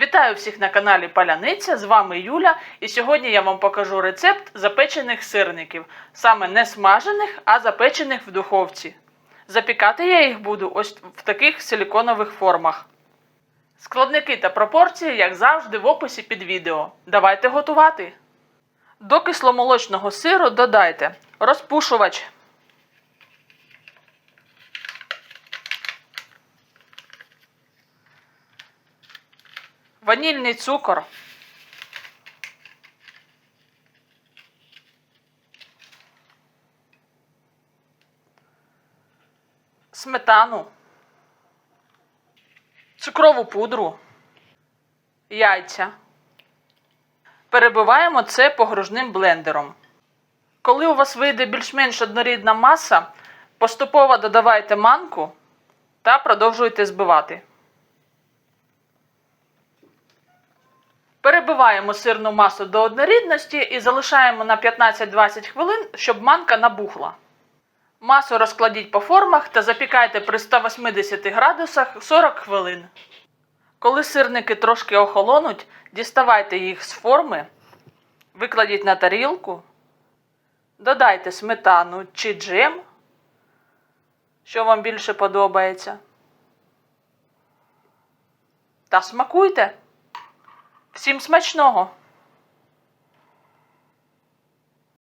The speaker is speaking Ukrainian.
Вітаю всіх на каналі Паляниця. З вами Юля, і сьогодні я вам покажу рецепт запечених сирників, саме не смажених, а запечених в духовці. Запікати я їх буду ось в таких силіконових формах. Складники та пропорції, як завжди, в описі під відео. Давайте готувати. До кисломолочного сиру додайте розпушувач, ванільний цукор, сметану, цукрову пудру, яйця. Перебиваємо це погружним блендером. Коли у вас вийде більш-менш однорідна маса, поступово додавайте манку та продовжуйте збивати. Перебиваємо сирну масу до однорідності і залишаємо на 15-20 хвилин, щоб манка набухла. Масу розкладіть по формах та запікайте при 180 градусах 40 хвилин. Коли сирники трошки охолонуть, діставайте їх з форми, викладіть на тарілку, додайте сметану чи джем, що вам більше подобається. Та смакуйте! Всім смачного!